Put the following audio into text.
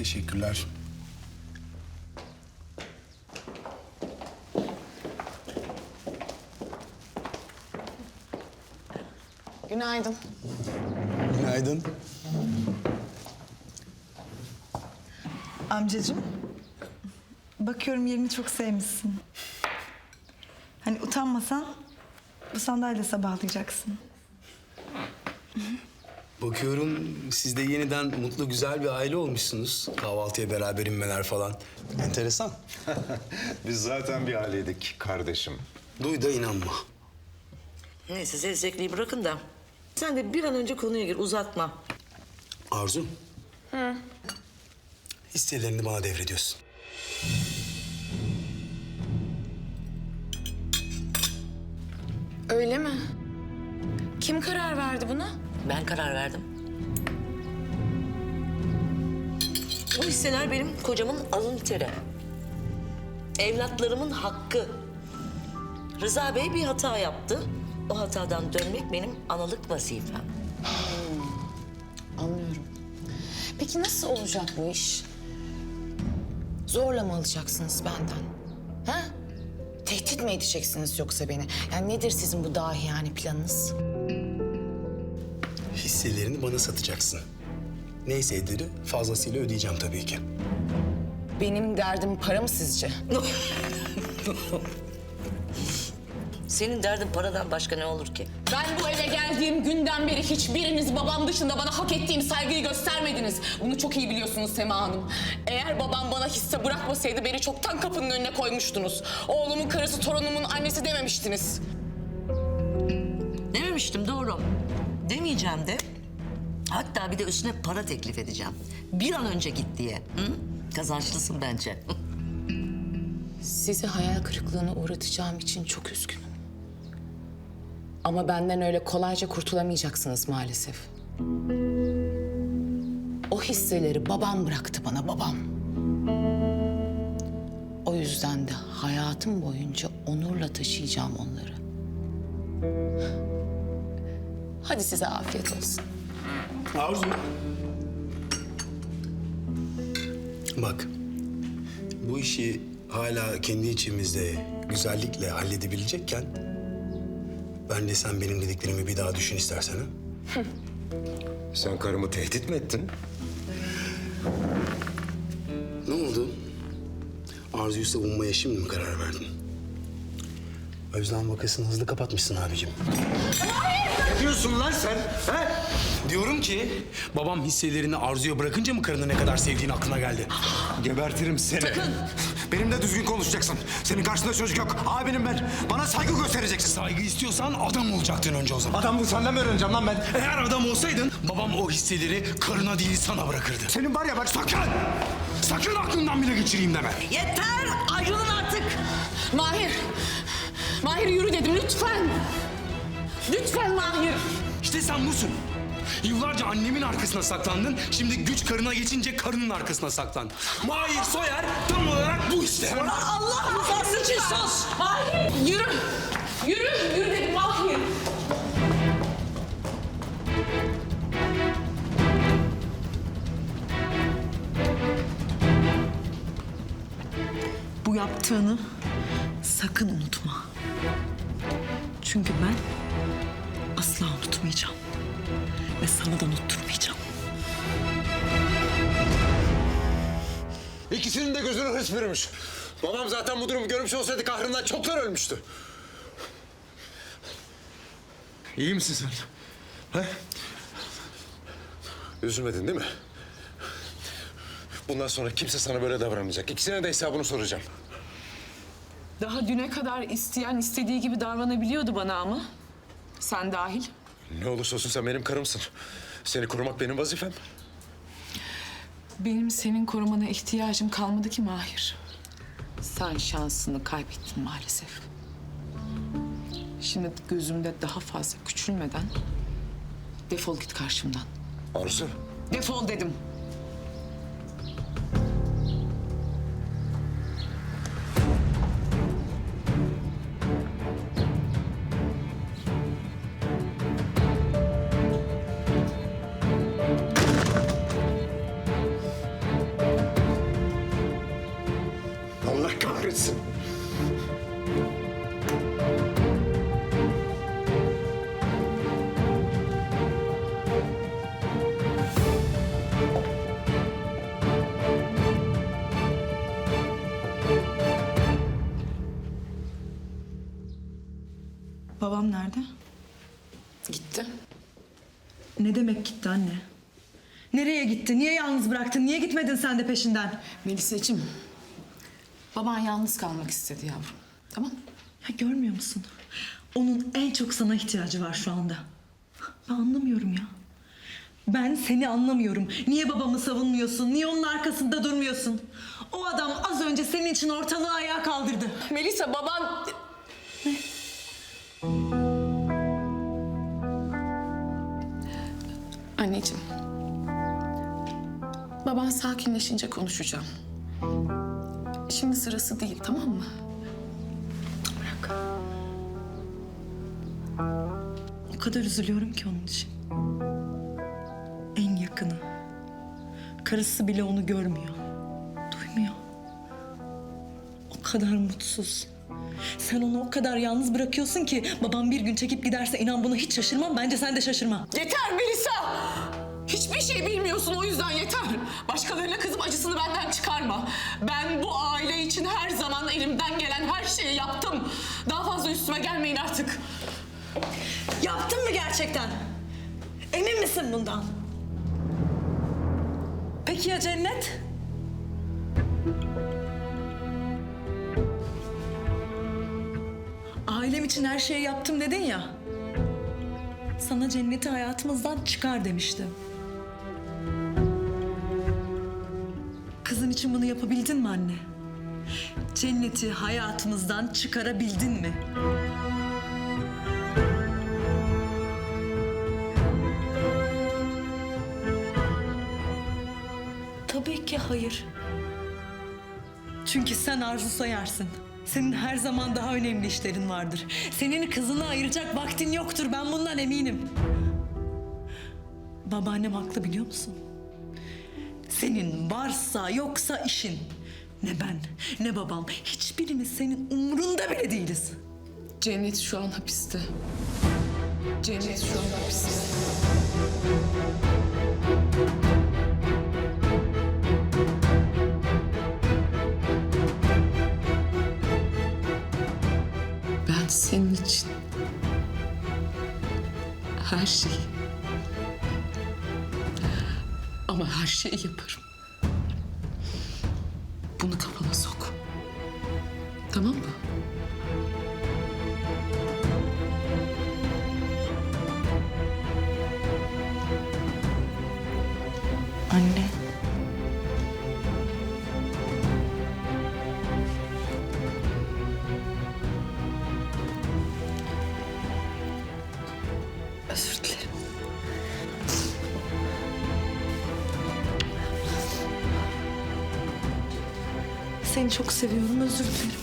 Teşekkürler. Günaydın. Günaydın. Amcacığım, bakıyorum yerini çok sevmişsin. Hani utanmasan bu sandalyede sabahlayacaksın. Bakıyorum siz de yeniden mutlu güzel bir aile olmuşsunuz. Kahvaltıya beraber inmeler falan. Enteresan. Biz zaten bir aileydik kardeşim. Duy da inanma. Neyse zevzekliği bırakın da. Sen de bir an önce konuya gir uzatma. Arzu. Hı. Hisselerini bana devrediyorsun. Öyle mi? Kim karar verdi buna? Ben karar verdim. Bu hisseler benim kocamın alın teri. Evlatlarımın hakkı. Rıza Bey bir hata yaptı. O hatadan dönmek benim analık vazifem. Anlıyorum. Peki nasıl olacak bu iş? Zorla mı alacaksınız benden? Ha? Tehdit mi edeceksiniz yoksa beni? Yani nedir sizin bu dahi yani planınız? Hisselerini bana satacaksın. Neyse ederi fazlasıyla ödeyeceğim tabii ki. Benim derdim para mı sizce? Senin derdin paradan başka ne olur ki? Ben bu eve geldiğim günden beri hiçbiriniz babam dışında bana hak ettiğim saygıyı göstermediniz. Bunu çok iyi biliyorsunuz Sema Hanım. Eğer babam bana hisse bırakmasaydı beni çoktan kapının önüne koymuştunuz. Oğlumun karısı torunumun annesi dememiştiniz. Dememiştim doğru. Demeyeceğim de. Hatta bir de üstüne para teklif edeceğim. Bir an önce git diye. Hı? Kazançlısın bence. Sizi hayal kırıklığına uğratacağım için çok üzgünüm. Ama benden öyle kolayca kurtulamayacaksınız maalesef. O hisseleri babam bıraktı bana, babam. O yüzden de hayatım boyunca onurla taşıyacağım onları. Hadi size afiyet olsun. Arzu. Bak, bu işi hala kendi içimizde güzellikle halledebilecekken... ...bence sen benim dediklerimi bir daha düşün istersen ha. Sen karımı tehdit mi ettin? Ne oldu? Arzuyu savunmaya şimdi mi karar verdin? Özlem vakasını hızlı kapatmışsın abicim. Ne diyorsun lan sen? He? Diyorum ki babam hisselerini Arzu'ya bırakınca mı karını ne kadar sevdiğin aklına geldi? Gebertirim seni. Benimle düzgün konuşacaksın. Senin karşında çocuk yok. Abinim ben. Bana saygı göstereceksin. Saygı istiyorsan adam olacaktın önce o zaman. Adamlığı senden mi öğreneceğim lan ben? Eğer adam olsaydın babam o hisseleri karına değil sana bırakırdı. Senin var ya bak Sakın! Sakın aklından bile geçireyim deme. Yeter! Ayrılın artık! Mahir! Mahir yürü dedim lütfen! Lütfen Mahir! İşte sen busun. Yıllarca annemin arkasına saklandın. Şimdi güç karına geçince karının arkasına saklan. Mahir Soyer tam olarak bu işte. Allah rızası için sus! Mahir! Yürü! Yürü! Yürü dedim Mahir! Bu yaptığını sakın unutma. Çünkü ben asla unutmayacağım. Ve sana da unutturmayacağım. İkisinin de gözünü hırs bürümüş. Babam zaten bu durumu görmüş olsaydı kahrından çoktan ölmüştü. İyi misin sen? He? Üzülmedin değil mi? Bundan sonra kimse sana böyle davranmayacak. İkisine de hesabını soracağım. Daha düne kadar isteyen istediği gibi davranabiliyordu bana ama. Sen dahil. Ne olursa olsun sen benim karımsın. Seni korumak benim vazifem. Benim senin korumana ihtiyacım kalmadı ki Mahir. Sen şansını kaybettin maalesef. Şimdi gözümde daha fazla küçülmeden defol git karşımdan. Arzu. Defol dedim. Babam nerede? Gitti. Ne demek gitti anne? Nereye gitti? Niye yalnız bıraktın? Niye gitmedin sen de peşinden? Melisa'cığım, baban yalnız kalmak istedi yavrum. Tamam Ya görmüyor musun? Onun en çok sana ihtiyacı var şu anda. Ben anlamıyorum ya. Ben seni anlamıyorum. Niye babamı savunmuyorsun? Niye onun arkasında durmuyorsun? O adam az önce senin için ortalığı ayağa kaldırdı. Melisa baban... Anneciğim. Baban sakinleşince konuşacağım. Şimdi sırası değil tamam mı? Bırak. O kadar üzülüyorum ki onun için. En yakını. Karısı bile onu görmüyor. Duymuyor. O kadar mutsuz. Sen onu o kadar yalnız bırakıyorsun ki babam bir gün çekip giderse inan buna hiç şaşırmam. Bence sen de şaşırma. Yeter Melisa! Hiçbir şey bilmiyorsun o yüzden yeter. Başkalarına kızım acısını benden çıkarma. Ben bu aile için her zaman elimden gelen her şeyi yaptım. Daha fazla üstüme gelmeyin artık. Yaptın mı gerçekten? Emin misin bundan? Peki ya Cennet? Ailem için her şeyi yaptım dedin ya. Sana Cennet'i hayatımızdan çıkar demiştim. Kızın için bunu yapabildin mi anne? Cennet'i hayatımızdan çıkarabildin mi? Tabii ki hayır. Çünkü sen arzu sayarsın. Senin her zaman daha önemli işlerin vardır. Senin kızını ayıracak vaktin yoktur. Ben bundan eminim. Babaannem haklı biliyor musun? Senin varsa yoksa işin. Ne ben ne babam hiçbirimiz senin umurunda bile değiliz. Cennet şu an hapiste. Cennet şu an hapiste. Ama her şeyi yaparım. Bunu kafana sok. Tamam mı? Anne. Seni çok seviyorum. Özür dilerim.